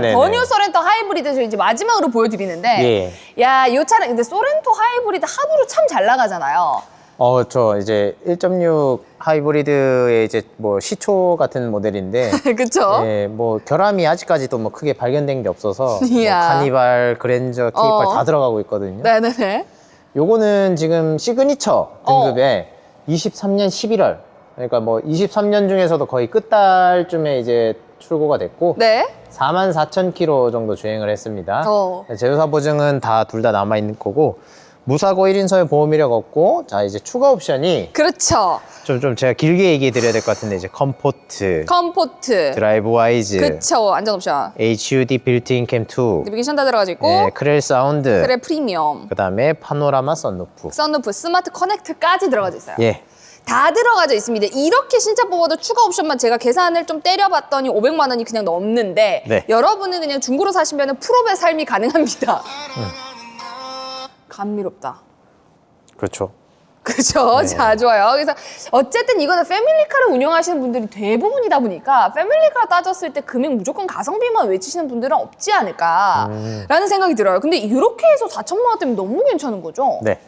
네네. 버뉴 소렌토 하이브리드 저 이제 마지막으로 보여드리는데 예. 야이 차량 근데 소렌토 하이브리드 합으로 참 잘 나가잖아요. 어, 저 이제 1.6 하이브리드의 이제 뭐 시초 같은 모델인데, 그쵸? 예, 뭐 결함이 아직까지도 뭐 크게 발견된 게 없어서 뭐 이야. 카니발, 그랜저, K8 어. 다 들어가고 있거든요. 네네네. 요거는 지금 시그니처 어. 등급에 23년 11월, 그러니까 뭐 23년 중에서도 거의 끝달쯤에 이제 출고가 됐고, 네. 4만 4천 킬로 정도 주행을 했습니다. 어. 제조사 보증은 다 둘 다 남아 있는 거고 무사고 1인 소유 보험 이력 없고 자 이제 추가 옵션이 그렇죠. 좀, 좀 제가 길게 얘기해 드려야 될 것 같은데 이제 컴포트, 컴포트. 드라이브 와이즈, 그쵸. 안전 옵션. HUD 빌트인 캠 2, 내비게이션 다 들어가져 있고. 네, 크렐 사운드, 그래 프리미엄. 그다음에 파노라마 썬루프. 썬루프, 스마트 커넥트까지 들어가져 있어요. 예. 다 들어가져 있습니다. 이렇게 신차 뽑아도 추가 옵션만 제가 계산을 좀 때려봤더니 500만 원이 그냥 넘는데 네. 여러분은 그냥 중고로 사시면 프로의 삶이 가능합니다. 감미롭다. 그렇죠. 그죠? 네. 자, 좋아요. 그래서 어쨌든 이거는 패밀리카를 운영하시는 분들이 대부분이다 보니까 패밀리카 따졌을 때 금액 무조건 가성비만 외치시는 분들은 없지 않을까라는 음. 생각이 들어요. 근데 이렇게 해서 4천만 원대면 너무 괜찮은 거죠? 네.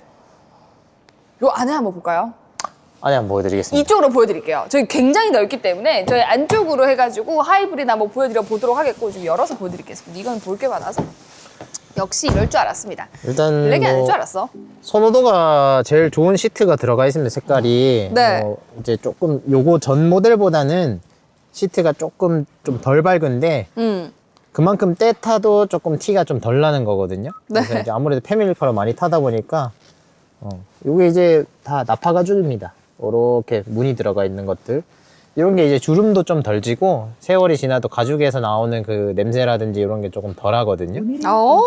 요 안에 한번 볼까요? 아니 한번 보여드리겠습니다. 이쪽으로 보여드릴게요. 저희 굉장히 넓기 때문에 저희 안쪽으로 해가지고 하이브리드 한번 보여드려 보도록 하겠고 좀 열어서 보여드리겠습니다. 이건 볼 게 많아서 역시 이럴 줄 알았습니다. 일단 블랙이 아닐 뭐줄 알았어. 선호도가 제일 좋은 시트가 들어가 있습니다. 색깔이. 네. 뭐 이제 조금 요거 전 모델보다는 시트가 조금 좀 덜 밝은데 음, 그만큼 때 타도 조금 티가 좀 덜 나는 거거든요. 네. 그래서 이제 아무래도 패밀리카로 많이 타다 보니까 어, 요게 이제 다 나파 가죽입니다. 이렇게 문이 들어가 있는 것들. 이런 게 이제 주름도 좀 덜 지고 세월이 지나도 가죽에서 나오는 그 냄새라든지 이런 게 조금 덜 하거든요. 어.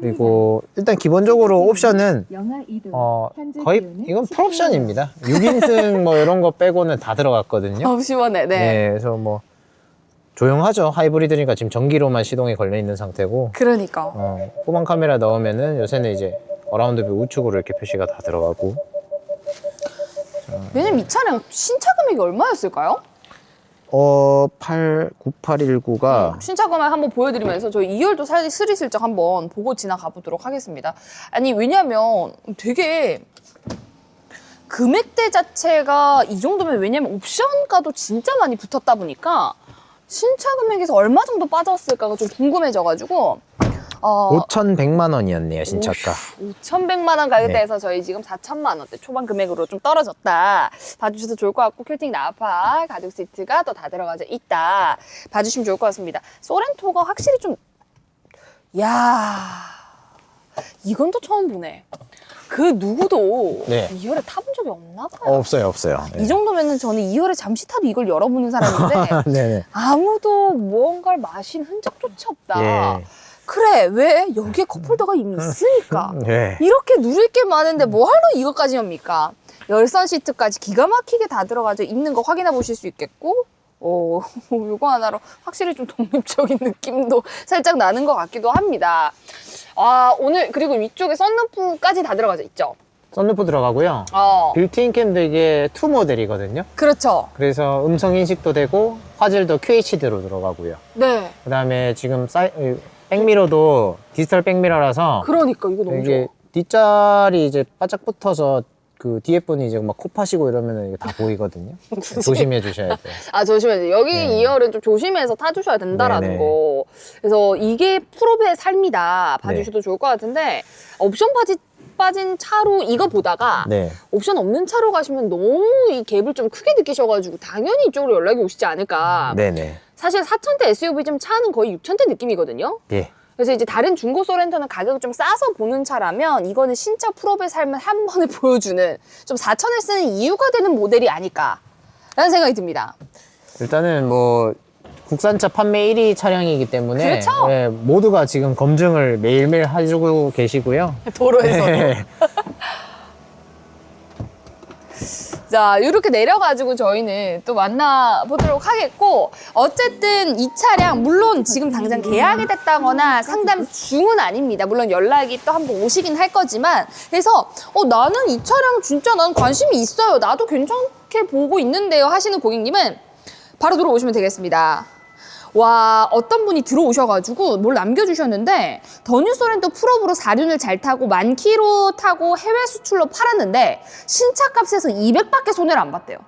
그리고 일단 기본적으로 옵션은 영하 2도. 어 거의 이건 풀옵션입니다. 6인승 뭐 이런 거 빼고는 다 들어갔거든요. 어, 시원해. 네. 네, 그래서 뭐 조용하죠. 하이브리드니까 지금 전기로만 시동이 걸려 있는 상태고 그러니까. 어, 후방 카메라 넣으면은 요새는 이제 어라운드 뷰 우측으로 이렇게 표시가 다 들어가고 왜냐면 이 차량 신차 금액이 얼마였을까요? 어 8, 9819가 신차 금액 한번 보여드리면서 저희 2열도 사실 스리슬쩍 한번 보고 지나가 보도록 하겠습니다. 아니 왜냐면 되게 금액대 자체가 이 정도면 왜냐면 옵션가도 진짜 많이 붙었다 보니까 신차 금액에서 얼마 정도 빠졌을까가 좀 궁금해져가지고 어, 5,100만 원이었네요, 신차가. 5,100만 원 네. 가격대에서 저희 지금 4천만 원대 초반 금액으로 좀 떨어졌다. 봐주셔도 좋을 것 같고 큐팅 나파 가죽 시트가 또다 들어가져 있다. 봐주시면 좋을 것 같습니다. 소렌토가 확실히 좀, 야 이건 또 처음 보네. 그 누구도 네. 2열에 타본 적이 없나 봐요. 어, 없어요, 없어요. 이 정도면은 저는 2열에 잠시 타도 이걸 열어보는 사람인데 네 네. 아무도 무언가를 마신 흔적조차 없다. 예. 그래 왜 여기에 컵홀더가 이미 있으니까 네. 이렇게 누릴 게 많은데 뭐하러 이것까지입니까? 열선 시트까지 기가 막히게 다 들어가져 있는 거 확인해 보실 수 있겠고 오, 이거 하나로 확실히 좀 독립적인 느낌도 살짝 나는 것 같기도 합니다. 아, 오늘, 그리고 위쪽에 썬루프까지 다 들어가져 있죠? 썬루프 들어가고요. 어, 빌트인 캠도 이게 2 모델이거든요. 그렇죠. 그래서 음성 인식도 되고 화질도 QHD로 들어가고요. 네. 그다음에 지금 사이 이 백미러도 디지털 백미러라서 그러니까 이거 너무 이게 뒷자리 이제 바짝 붙어서 그 뒤에 분이 이제 막 코 파시고 이러면 이게 다 보이거든요. 조심해 주셔야 돼요. 아 조심해요. 여기 네. 2열은 좀 조심해서 타주셔야 된다라는 네네. 거. 그래서 이게 프로의 삶이다 네. 봐주셔도 좋을 것 같은데 옵션 빠진 빠진 차로 이거 보다가 네. 옵션 없는 차로 가시면 너무 이 갭을 좀 크게 느끼셔가지고 당연히 이쪽으로 연락이 오시지 않을까. 네네. 사실 4천대 SUV 좀 차는 거의 6천대 느낌이거든요. 예. 그래서 이제 다른 중고 소렌토는 가격을 좀 싸서 보는 차라면 이거는 진짜 프로의 삶을 한 번에 보여주는 좀 4천을 쓰는 이유가 되는 모델이 아닐까라는 생각이 듭니다. 일단은 뭐 국산차 판매 1위 차량이기 때문에 그렇죠. 예, 모두가 지금 검증을 매일매일 해주고 계시고요. 도로에서. 네. 자, 이렇게 내려가지고 저희는 또 만나보도록 하겠고, 어쨌든 이 차량, 물론 지금 당장 계약이 됐다거나 상담 중은 아닙니다. 물론 연락이 또 한 번 오시긴 할 거지만, 그래서, 어, 나는 이 차량 진짜 난 관심이 있어요. 나도 괜찮게 보고 있는데요. 하시는 고객님은 바로 들어오시면 되겠습니다. 와 어떤 분이 들어오셔가지고 뭘 남겨주셨는데 더뉴 소렌토 프로브로 4륜을 잘 타고 만 키로 타고 해외 수출로 팔았는데 신차값에서 200밖에 손해를 안 봤대요.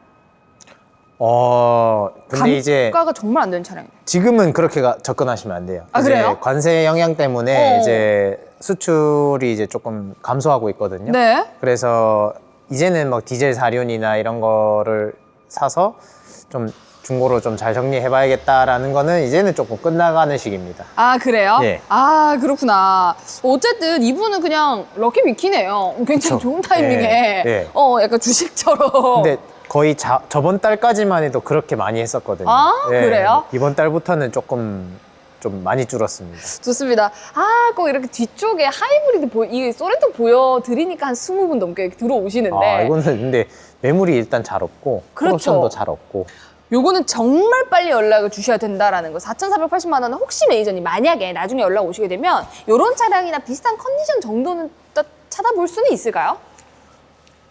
어, 근데 이제 감가가 정말 안 되는 차량이에요. 지금은 그렇게 가- 접근하시면 안 돼요. 아, 이제 그래요? 관세 영향 때문에 어. 이제 수출이 이제 조금 감소하고 있거든요. 네. 그래서 이제는 뭐 디젤 사륜이나 이런 거를 사서 좀 중고로 좀 잘 정리해봐야겠다라는 거는 이제는 조금 끝나가는 시기입니다. 아 그래요? 예. 아 그렇구나. 어쨌든 이분은 그냥 럭키 미키네요. 굉장히 그쵸. 좋은 타이밍에 예, 예. 어 약간 주식처럼. 근데 거의 자- 저번 달까지만 해도 그렇게 많이 했었거든요. 예. 아, 그래요? 이번 달부터는 조금 좀 많이 줄었습니다. 좋습니다. 아, 꼭 이렇게 뒤쪽에 하이브리드 보, 이 소렌토 보여드리니까 한 20분 넘게 들어오시는데. 아, 이거는 근데 매물이 일단 잘 없고 그렇죠. 프로션도 잘 없고 요거는 정말 빨리 연락을 주셔야 된다라는 거. 4,480만 원은 혹시 매니저님 만약에 나중에 연락 오시게 되면 요런 차량이나 비슷한 컨디션 정도는 또 찾아볼 수는 있을까요?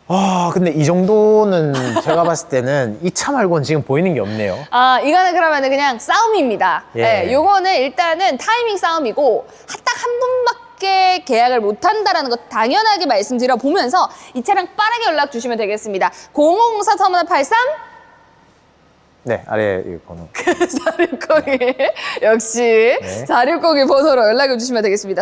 아 근데 이 정도는 제가 봤을 때는 이 차 말고는 지금 보이는 게 없네요. 아, 이거는 그러면은 그냥 싸움입니다. 예. 예. 요거는 일단은 타이밍 싸움이고 딱 한 분밖에 계약을 못 한다라는 거 당연하게 말씀드려 보면서 이 차량 빠르게 연락 주시면 되겠습니다. 0504 3183 네 아래 이 번호. 460 역시 네. 460이 번호로 연락을 주시면 되겠습니다.